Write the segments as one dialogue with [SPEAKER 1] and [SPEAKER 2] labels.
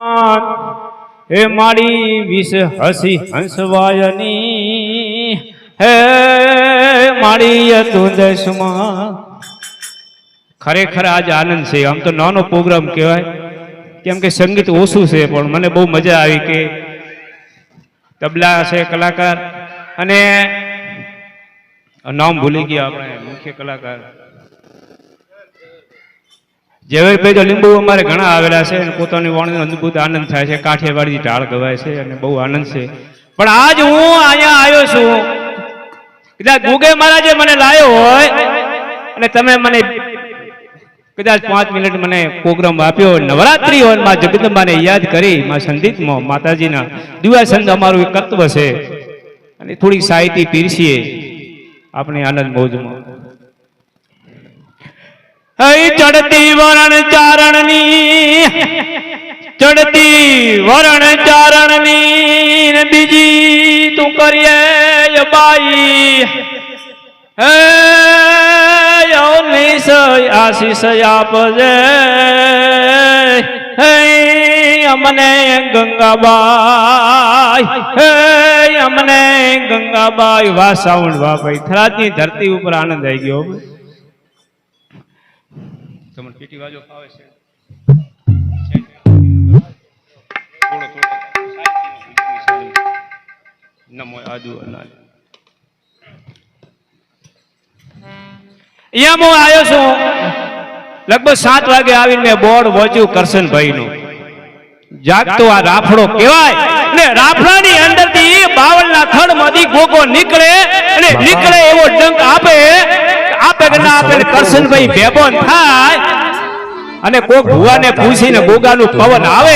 [SPEAKER 1] હે મારી વિષ હસી હંસવાયની. હે મારી ખરેખર આજ આનંદ છે. આમ તો નાનો પ્રોગ્રામ કહેવાય. કેમ કે સંગીત ઓછું છે, પણ મને બહુ મજા આવી કે તબલા છે, કલાકાર. અને નામ ભૂલી ગયા આપણે, મુખ્ય કલાકાર. ઝવેરભાઈ તો લીંબુ અમારે ઘણા આવેલા છે અને પોતાની વાણીનો અદભુત આનંદ થાય છે. કાઠિયાવાડી ઢાળ ગવાય છે અને બહુ આનંદ છે. પણ આજ હું અહીંયા આવ્યો છું. કદાચ ગુગે મહારાજે મને લાવ્યો હોય અને તમે મને કદાચ પાંચ મિનિટ મને પ્રોગ્રામ આપ્યો નવરાત્રી હોયમાં જગદંબાને યાદ કરી, માં સંદીપમાં, માતાજીના દિવાસંદ અમારું એક તત્વ છે. અને થોડી સાહિત્ય પીરસીએ. આપણે આનંદ મોજમાં ચડતી વરણ ચારણની, ચડતી વરણ ચારણની બીજી તું કરીએ બાઈ. હે યો નિસય આશીષ આપજે. હે અમને ગંગાબાઈ. હે અમને ગંગાબાઈ. વાહ સાઉન્ડ, વાહ ભાઈ. ધરતી ઉપર આનંદ આવી ગયો. તમને પીટી વાજો ફાવે છે. નમો આદુ અનાજ અહીંયા હું આવ્યો છું. લગભગ સાત વાગે આવીને મેં બોર્ડ વોચ્યું કરશનભાઈ નું જાગતો આ રાફડો કહેવાય. ને રાફડાની અંદરથી બાવળના થડમાંથી ગોગો નીકળે અને નીકળે એવો ડંક આપે. આપે કે ના આપે ને કરશનભાઈ બેબોન થાય અને કોક ભુવાને પૂછીને ગોગાનું પવન આવે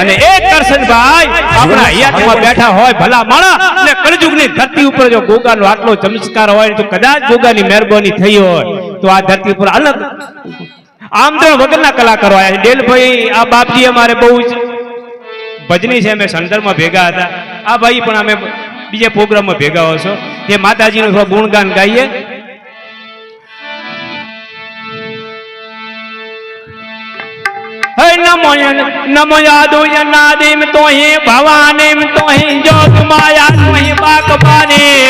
[SPEAKER 1] અને એ કરશનભાઈ આપણા હયાતમાં બેઠા હોય ભલા માણા ને કળજુગની ધરતી ઉપર જો ગોગાનો આટલો ચમત્કાર હોય તો કદાચ ગોગાની મહેરબાની થઈ હોય તો આ ધરતી ઉપર અલગ આમંત્રણ વગરના કલાકારો આવ્યા છે. ડેલભાઈ આ બાપજી અમારે બહુ જ ભજની છે. અમે સંદર્ભમાં ભેગા હતા. આ ભાઈ પણ અમે બીજા પ્રોગ્રામમાં ભેગા હો એ તે માતાજીનું થોડું ગુણગાન ગાઈએ. નમો નમો યાદુ યનાદિમ તોહી ભવાનીમ તોહી જોગ માયા તોહી બાકબાની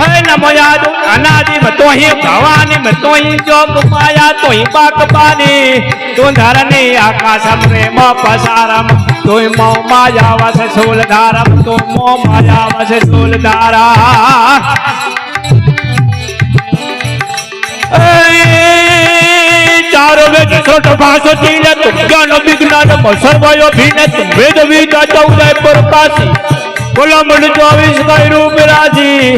[SPEAKER 1] હે નમો યાદુ અનાદિમ તોહી ભવાનીમ તોહી જોગ માયા તોહી બાકબાની તું ધરની આકાશમ રે મો પસારમ તું મો માયા વસ શૂલધારમ તું મો માયા વસ શૂલધારા ચારો વેદ છોટ ભાષો તીને તું જ્ઞાન વિજ્ઞાન સર્વયો ભીને તું વેદ વિદ્યા ચૌદય પ્રકાશી કલામંડ ચોવીસ કઈ રૂપ રાશી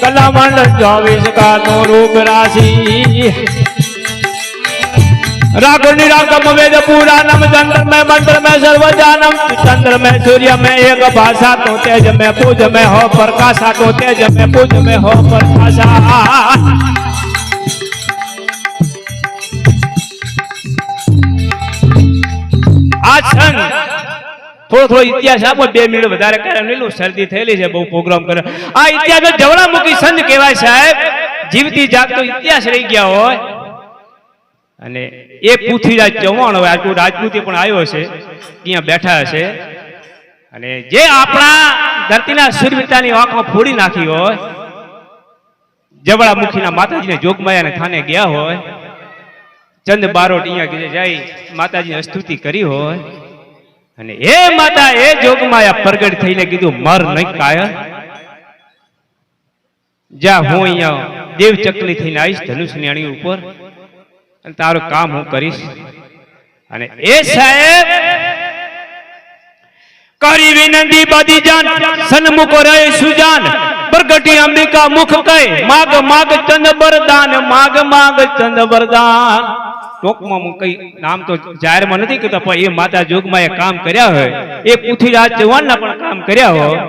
[SPEAKER 1] કલામંડ ચોવીસ કા નો રૂપ રાશી राग निरागम वेद पुराणम चंद्र में मंत्र में सर्वजानम चंद्र में सूर्य में एक भाषा तो तेज में पूज में हो प्रकाशा तो तेज में पूज में हो प्रकाशा આ થોડો થોડો ઇતિહાસ આપો, બે મિનિટ વધારે કરે લેલું શરદી થયેલી છે, બહુ પ્રોગ્રામ કરે આ ઇતિહાસ જવળામુખી સંત કહેવાય સાહેબ. જીવતી જાગતો ઇતિહાસ રહી ગયા હોય. અને એ પૃથ્વીરાજ ચૌહાણ હોય આજુ રાજપૂતી પણ આવ્યો છે, ત્યાં બેઠા છે. અને જે આપણા ધરતીના સુરવીરતાની આંખો ફોડી નાખી હોય જબળામુખીના માતાજીને જોગમાયાને થાને ગયા હોય ચંદ બારોટ અહીંયા ગીરે જાય માતાજી સ્તુતિ કરી હોય. અને એ માતા એ જોગમાં પ્રગટ થઈને કીધું, મર નહીં કાય જા, હું અહીંયા દેવ ચકલી થઈને આવીશ ધનુષની ઉપર અને તારું કામ હું કરીશ. અને એ સાહેબ કરી વિનંતી બધી જાન, સન્મુખ રહે સુજાન, પ્રગટી અંબિકા મુખ કહે, માગ માગ ચંદ બરદાન માગ માગ ચંદ બરદાન ટોકમાં કઈ નામ તો જાહેરમાં નથી કહેતા, પણ એ માતા જોગમાં એ કામ કર્યા હોય. એ પૃથ્વીરાજ ચૌહાણના પણ કામ કર્યા હોય.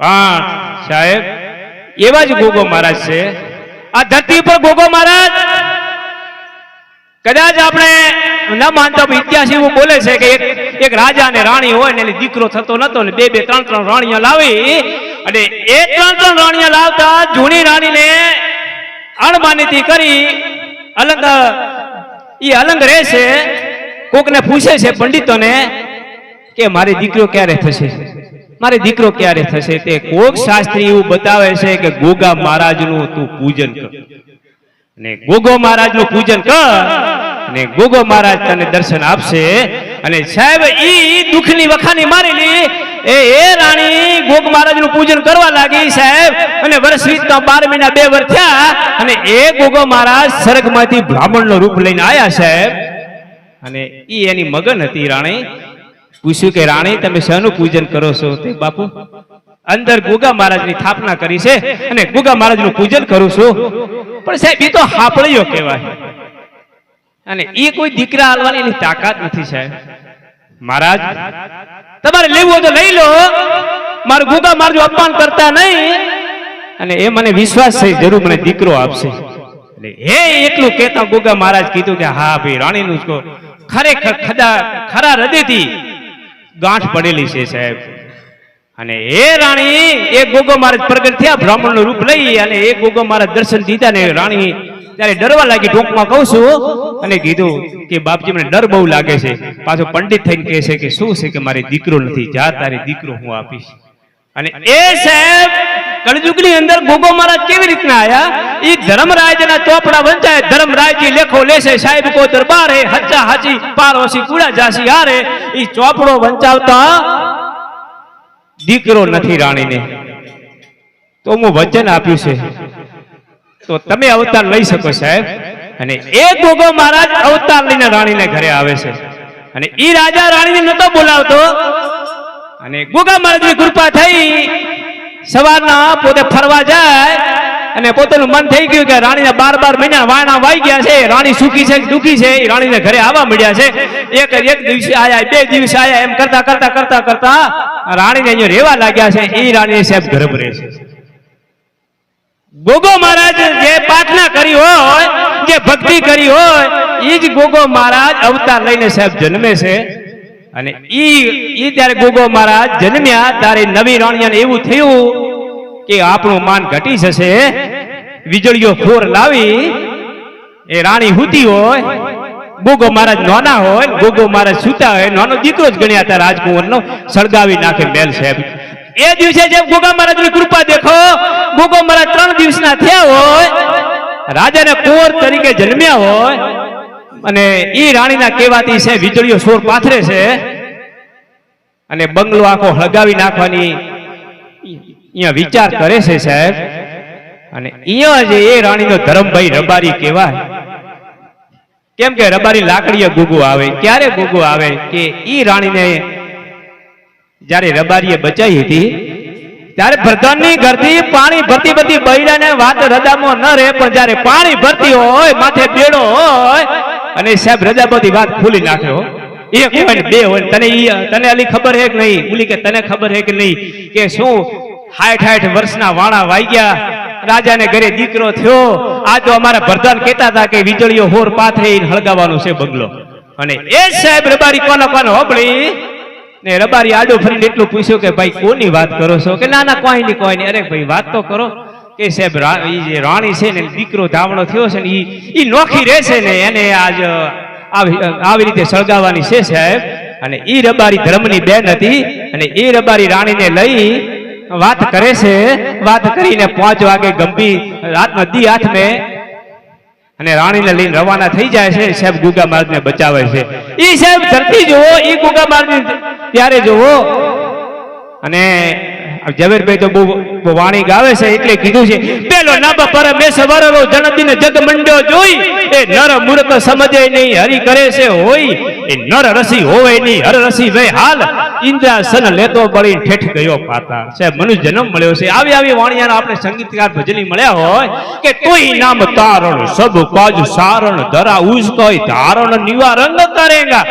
[SPEAKER 1] પણ સાહેબ, એવા જ ગોગો મહારાજ છે. આ ધરતી પર ગોગો મહારાજ! કદાચ આપણે ન માનતા ઇતિહાસ એવું બોલે છે કે એક રાજા ને રાણી હોય ને એને દીકરો થતો નતો ને બે બે, ત્રણ ત્રણ રાણીઓ લાવી અને એ ત્રણ ત્રણ રાણીઓ લાવતા જૂની રાણીને અણમાનીતી કરી અલંગ એ અલંગ રહેશે કોકને પૂછે છે પંડિતોને કે મારી દીકરો ક્યારે થશે? મારી દીકરો ક્યારે થશે? તે કોક શાસ્ત્રી એવું બતાવે છે કે ગોગા મહારાજનું તું પૂજન કર. ને ગોગો મહારાજનું પૂજન કર. ને ગોગો મહારાજ તને દર્શન આપશે. અને સાહેબ, ઈ દુઃખની વખાની મારેલી એ એ રાણી ગોગ મહારાજનું પૂજન કરવા લાગી સાહેબ. અને વર્ષ વીતના બાર મહિના બે વર્ષ અને એ ગોગો મહારાજ સ્વર્ગમાંથી બ્રાહ્મણનું રૂપ લઈને આયા સાહેબ. અને એ એની મગન હતી રાણી. પૂછ્યું કે, રાણી, તમે શેનું પૂજન કરો છો? તે બાપુ, અંદર ગોગા મહારાજની સ્થાપના કરી છે અને ગોગા મહારાજનું પૂજન કરું છું. પણ સાહેબ એ તો હાપળીઓ કહેવાય. અને એ કોઈ દીકરા હાલવાની એની તાકાત નથી સાહેબ. મહારાજ તમારે લેવું તો લઈ લો. મારું ગોગા મારજો અપમાન કરતા નહીં. અને એ મને વિશ્વાસ છે, જરૂર મને દીકરો આપશે. એટલે હે એટલું કહેતા ગોગા મહારાજ કીધું કે, હા ભાઈ, રાણીનું જ. ખરેખર ખદા, ખરા હૃદયથી ગાંઠ પડેલી છે સાહેબ. અને એ રાણી, એ ગોગો મહારાજ પ્રગટ થયા, બ્રાહ્મણનું રૂપ લઈ અને એ ગોગો મહારાજ દર્શન દીધા ને રાણી ત્યારે ડરવા લાગી ટૂંકમાં કહું છું અને કીધું કે બાપજી, મને ડર બહુ લાગે છે. પાછો પંડિત થઈને કહે છે કે શું છે કે મારે દીકરો નથી? જા, તારે દીકરો હું આપીશ. અને એ સાહેબ, કળજુગની અંદર ગોગો મહારાજ કેવી રીતના આયા? એ ધર્મરાજના ચોપડા વંચાય, ધર્મરાજજી લેખો લેશે, સાહેબ કો દરબાર હે, હચ્ચા હાચી પારોસી કુડા જાસી હારે એ ચોપડો વંચાવતા દીકરો નથી રાણીને. તો હું વચન આપ્યું છે. તો તમે અવતાર લઈ શકો સાહેબ. અને એ ગોગો મહારાજ અવતાર લઈને રાણીને ઘરે આવે છે. અને એ રાજા રાણીને નતો બોલાવતો. અને ગોગા મહારાજની કૃપા થઈ સવારના પોતે ફરવા જાય અને પોતાનું મન થઈ ગયું કે રાણીના બાર બાર મહિના વાયણા વાઈ ગયા છે. રાણી સુખી છે દુખી છે? એ રાણીને ઘરે આવવા મળ્યા છે. એક એક દિવસે આયા, બે દિવસે આયા, એમ કરતા કરતા કરતા કરતા રાણીને અહીંયા રહેવા લાગ્યા છે. એ રાણી સાહેબ ગર્ભ રહે છે. ગોગો મહારાજ જે પ્રાર્થના કરી હોય, જે ભક્તિ કરી હોય એ જ ગોગો મહારાજ અવતાર લઈને સાહેબ જન્મે છે. અને ઈ ઈ ત્યારે ગોગો મહારાજ જન્મ્યા, ત્યારે નવી રાણીયાને એવું થયું કે આપણું માન ઘટી જશે. વીજળીઓ ફોર લાવી, એ રાણી હુતી હોય, ગોગો મહારાજ નાના હોય, ગોગો મહારાજ સુતા હોય, નાનો દીકરો જ ગણ્યા હતા રાજકુંવરનો, સળગાવી નાખે મેલ સાહેબ. એ દિવસે જેમ ગોગા મહારાજની કૃપા દેખો, ગોગો મહારાજ ત્રણ દિવસના થયા હોય, રાજાને કુંવર તરીકે જન્મ્યા હોય, અને એ રાણીના કહેવાતી છે વીજળીઓ સોર પાથરે છે, અને બંગલો આખો હળગાવી નાખવાની અહીંયા વિચાર કરે છે સાહેબ. અને અહીંયા જે એ રાણીનો ધરમભાઈ રબારી કહેવાય. કેમ કે રબારી લાકડીએ ગુગુ આવે, ક્યારે ગુગુ આવે કે ઈ રાણીને જ્યારે રબારીએ બચાવી હતી, ત્યારે પ્રધાનની ઘરથી પાણી ભરતી બધી બૈરાને વાત રજામાં ન રહે, પણ જ્યારે પાણી ભરતી હોય, માથે બેડો હોય, અને સાહેબ રજા બધી વાત ખુલી નાખ્યો. એક હોય બે હોય તને તને અલી ખબર હે કે નહીં? બોલી કે તને ખબર હે કે નહીં? કે શું હાઠ હાઠ વર્ષના વાણા વાગ્યા, રાજાને ઘરે દીકરો થયો. આ તો અમારા પ્રધાન કહેતા હતા કે વીજળીઓ હોર પાથરી હળગાવાનું છે બગલો. અને એ સાહેબ રબારી કોનો કોનો હોબળી ને રબારી આડો ફરીને એટલું પૂછ્યું કે ભાઈ કોની વાત કરો છો? કે ના ના કોઈ નહીં કોઈ નહીં. અરે ભાઈ વાત તો કરો. કે સાહેબ એ જે રાણી છે ને દીકરો ધાવણો થયો છે ને, ઈ નોખી રહેશે ને, એને આજ આવી રીતે સળગાવવાની છે સાહેબ. અને ઈ રબારી ધર્મની બેન હતી અને એ રબારી રાણીને લઈ વાત કરે છે. વાત કરીને પાંચ વાગે ગંભીર રાતના દી હાથ મેં અને રાણીને લઈને રવાના થઈ જાય છે, સાહેબ ગુગા મહારાજને બચાવે છે. ઈ સાહેબ ધરતી જોવો ઈ ગુગા માર્ગ ત્યારે જોવો અને ઝવેરભાઈ તો બહુ વાણી ગાવે છે એટલે કીધું છે, પેલો નબ પરમેશ્વર રો જન્મદિન જગ મંડ્યો જોઈ, એ નર મૂર્ત સમજે નહીં, હરી કરે છે હોય, એ નર રસી હોય નહીં, હર રસી વે હાલ. ઇન્દ્રાસન લેતો પડી ઠેઠ ગયો પાતા છે મનુષ્ય જન્મ મળ્યો છે. આવી આવી વાણિયાના આપણે સંગીતકાર ભજની મળ્યા હોય કે કોઈ નામ તારણ, સબ કાજ સારણ, ધરા કોઈ ધારણ નિવારણ કરેગા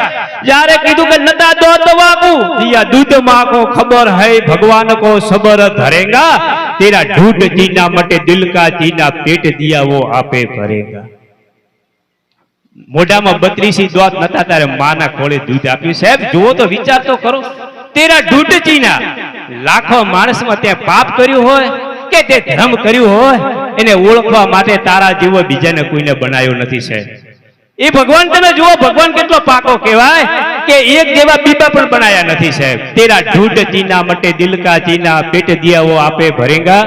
[SPEAKER 1] જ્યારે કીધું કે નતા દોત વાકુ દિયા દૂધ માકો ખબર હૈ ભગવાન કો સબર ધરેગા. તેરા ઢૂઢ જીના મટે દિલ જીના પેટ દિયા વો આપે ભરેગા. મોઢામાં બત્રીસી દોત નતા તારે માના ખોળે દૂધ આપ્યું. સાહેબ, જુઓ તો વિચાર તો કરો. તેરા ઢૂઢ જીના લાખો માણસમાં તે પાપ કર્યું હોય કે તે ધર્મ કર્યું હોય, એને ઓળખવા માટે તારા જેવો બીજાને કોઈને બનાવ્યો નથી, સાહેબ. એ ભગવાન તમે જુઓ, ભગવાન કેટલો પાકો કહેવાય. કે એક જેવા બીબા પણ બનાયા નથી, સાહેબ. તેરા ઢૂંઢ ચીના મટે, દિલકા ચીના, પેટ દિયાઓ આપે ભરેંગા.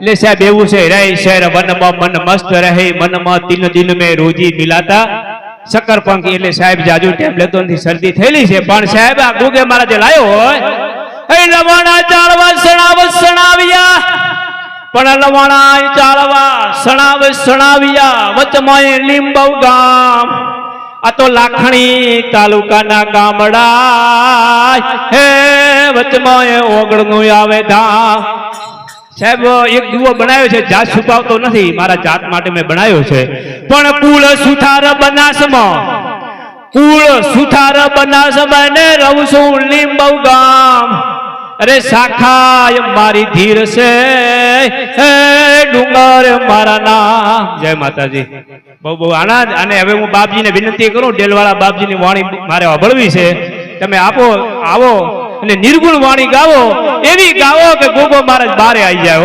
[SPEAKER 1] એટલે સાહેબ, એવું છે રહે શહેર વનમાં મન મસ્ત રહે, મનમાં તિલ દિલ મેં રોજી મિલાતા. શક્કર પંખી, એટલે સાહેબ, જાજુ ટેમ લેતો નથી, શરદી થયેલી છે. પણ સાહેબ, આ ગુગે મારા જે લાયો હોય, એ લવાણા ચાળવા, સણાવ, સણાવ્યા. પણ લવાણા ચાળવા, સણાવ, સણાવ્યા. વચમાં લીંબવ ગામ. આ તો લાખણી તાલુકાના ગામડા હે, વચમાં એ ઓગળનું આવે ધામ સાહેબ, એક દીવો બનાવ્યો છે, જાત છુપાવતો નથી. મારા જાત માટે મેં બનાવ્યો છે. પણ કુળ સુથાર બનાસમાં, કુળ સુથાર બનાસમાં ને રવસું લીંબવ ગામ. અરે શાખાય મારી ધીર છે. હે ડુંગર મારા નામ. જય માતાજી. બહુ બહુ આનંદ. અને હવે હું બાપજીને વિનંતી કરું, ડેલવાળા બાપજીની વાણી મારે અભળવી છે. તમે આપો, આવો અને નિર્ગુણ વાણી ગાવો. એવી ગાવો કે ગોગો મહારાજ બારે આવી જાય